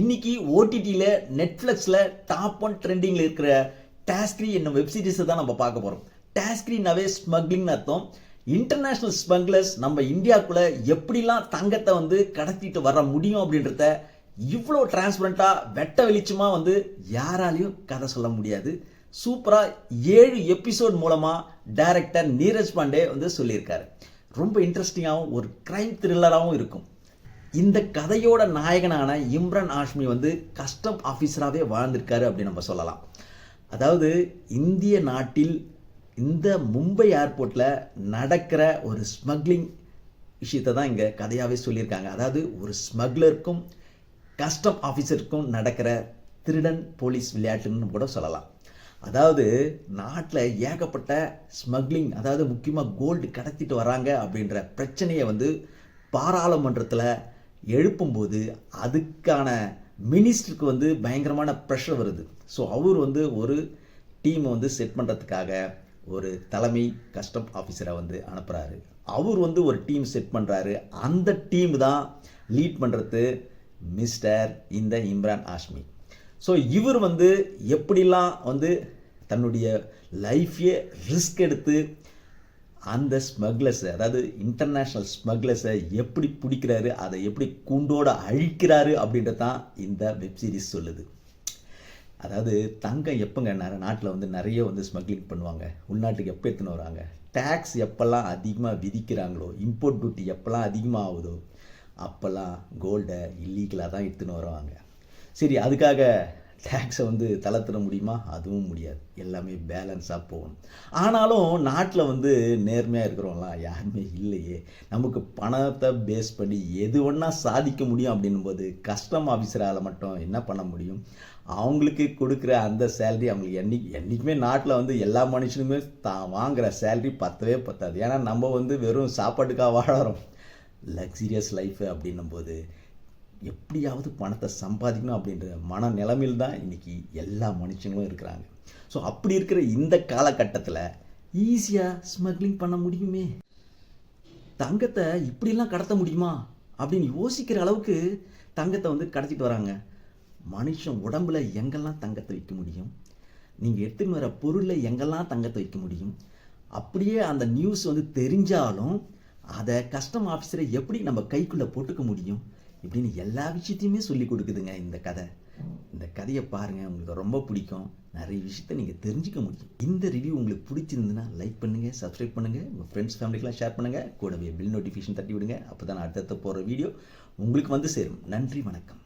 இன்னைக்கு ஓடிடியில் நெட்ஃப்ளிக்ஸில் டாப் ஒன் ட்ரெண்டிங்கில் இருக்கிற டாஸ்க்ரி என்னும் வெப்சீரிஸை தான் நம்ம பார்க்க போகிறோம் டாஸ்க்ரினாவே ஸ்மக்லிங்னு அர்த்தம். இன்டர்நேஷ்னல் ஸ்மக்லர்ஸ் நம்ம இந்தியாவுக்குள்ளே எப்படிலாம் தங்கத்தை வந்து கடத்திட்டு வர முடியும் அப்படின்றத இவ்வளோ டிரான்ஸ்பரண்ட்டாக வெட்ட வெளிச்சமாக வந்து யாராலையும் கதை சொல்ல முடியாது. சூப்பராக ஏழு எபிசோட் மூலமாக டைரக்டர் நீரஜ் பாண்டே வந்து சொல்லியிருக்காரு. ரொம்ப இன்ட்ரெஸ்டிங்காகவும் ஒரு க்ரைம் த்ரில்லராகவும் இருக்கும். இந்த கதையோட நாயகனான இம்ரான் ஆஷ்மி வந்து கஸ்டம் ஆஃபீஸராகவே வாழ்ந்திருக்காரு அப்படின்னு நம்ம சொல்லலாம். அதாவது இந்திய நாட்டில் இந்த மும்பை ஏர்போர்ட்டில் நடக்கிற ஒரு ஸ்மக்லிங் விஷயத்தை தான் இங்கே கதையாகவே சொல்லியிருக்காங்க. அதாவது ஒரு ஸ்மக்லருக்கும் கஸ்டம் ஆஃபீஸருக்கும் நடக்கிற திருடன் போலீஸ் விளையாட்டுன்னு கூட சொல்லலாம். அதாவது நாட்டில் ஏகப்பட்ட ஸ்மக்லிங் அதாவது முக்கியமாக கோல்டு கடத்திட்டு வராங்க அப்படின்ற பிரச்சனையை வந்து பாராளுமன்றத்தில் எழுப்பும்போது அதுக்கான மினிஸ்டருக்கு வந்து பயங்கரமான ப்ரெஷர் வருது. ஸோ அவர் வந்து ஒரு டீமை வந்து செட் பண்ணுறதுக்காக ஒரு தலைமை கஸ்டம் ஆஃபீஸரை வந்து அனுப்புகிறாரு அவர் வந்து ஒரு டீம் செட் பண்ணுறாரு அந்த டீம் தான் லீட் பண்ணுறது மிஸ்டர் இந்த இம்ரான் ஆஷ்மி ஸோ இவர் வந்து எப்படிலாம் வந்து தன்னுடைய லைஃப்பையே ரிஸ்க் எடுத்து அந்த ஸ்மக்லர்ஸை அதாவது இன்டர்நேஷ்னல் ஸ்மக்லர்ஸை எப்படி பிடிக்கிறாரு அதை எப்படி கூண்டோட அழிக்கிறாரு அப்படின்றது தான் இந்த வெப்சீரிஸ் சொல்லுது. அதாவது தங்கம் எப்போங்க நிறைய நாட்டில் வந்து நிறைய வந்து ஸ்மக்லிங் பண்ணுவாங்க. உள்நாட்டுக்கு எப்போ எடுத்துன்னு வராங்க? டேக்ஸ் எப்போல்லாம் அதிகமாக விதிக்கிறாங்களோ இம்போர்ட் டியூட்டி எப்போல்லாம் அதிகமாக ஆகுதோ அப்போல்லாம் கோல்டை இல்லீகலாக தான் எடுத்துன்னு வருவாங்க. சரி அதுக்காக டேக்ஸை வந்து தளர்த்திட முடியுமா? அதுவும் முடியாது. எல்லாமே பேலன்ஸாக போகணும். ஆனாலும் நாட்டில் வந்து நேர்மையாக இருக்கிறவங்களாம் யாருமே இல்லையே. நமக்கு பணத்தை பேஸ் பண்ணி எது ஒன்றா சாதிக்க முடியும் அப்படின்னும்போது கஸ்டம் ஆஃபீஸரால் மட்டும் என்ன பண்ண முடியும்? அவங்களுக்கு கொடுக்குற அந்த சேலரி அவங்களுக்கு என்னைக்கு என்றைக்குமே நாட்டில் வந்து எல்லா மனுஷனுமே தான் வாங்குகிற சேலரி பத்தவே பத்தாது. ஏன்னா நம்ம வந்து வெறும் சாப்பாட்டுக்காக வாழறோம். லக்ஸீரியஸ் லைஃபு அப்படின்னும் போது எப்படியாவது பணத்தை சம்பாதிக்கணும் அப்படின்ற மன நிலைமையில் தான் இன்றைக்கி எல்லா மனுஷங்களும் இருக்கிறாங்க. ஸோ அப்படி இருக்கிற இந்த காலகட்டத்தில் ஈஸியாக ஸ்மக்லிங் பண்ண முடியுமே? தங்கத்தை இப்படிலாம் கடத்த முடியுமா? அப்படின்னு யோசிக்கிற அளவுக்கு தங்கத்தை வந்து கடத்திட்டு வராங்க. மனுஷன் உடம்புல எங்கெல்லாம் தங்கத்தை வைக்க முடியும்? நீங்கள் எடுத்துன்னு வர பொருளில் எங்கெல்லாம் தங்கத்தை வைக்க முடியும்? அப்படியே அந்த நியூஸ் வந்து தெரிஞ்சாலும் அதை கஸ்டம் ஆஃபீஸரை எப்படி நம்ம கைக்குள்ளே போட்டுக்க முடியும்? இப்படின்னு எல்லா விஷயத்தையுமே சொல்லி கொடுக்குதுங்க இந்த கதை. இந்த கதையை பாருங்கள் உங்களுக்கு ரொம்ப பிடிக்கும். நிறைய விஷயத்த நீங்கள் தெரிஞ்சுக்க முடியும். இந்த ரிவ்யூ உங்களுக்கு பிடிச்சிருந்துன்னா லைக் பண்ணுங்கள் சப்ஸ்கிரைப் பண்ணுங்கள் உங்கள் ஃப்ரெண்ட்ஸ் ஃபேமிலிக்கெலாம் ஷேர் பண்ணுங்கள் கூடவே பில் நோட்டிஃபிகேஷன் தட்டி விடுங்க. அப்போ தான் அடுத்தடுத்த போகிற வீடியோ உங்களுக்கு வந்து சேரும். நன்றி வணக்கம்.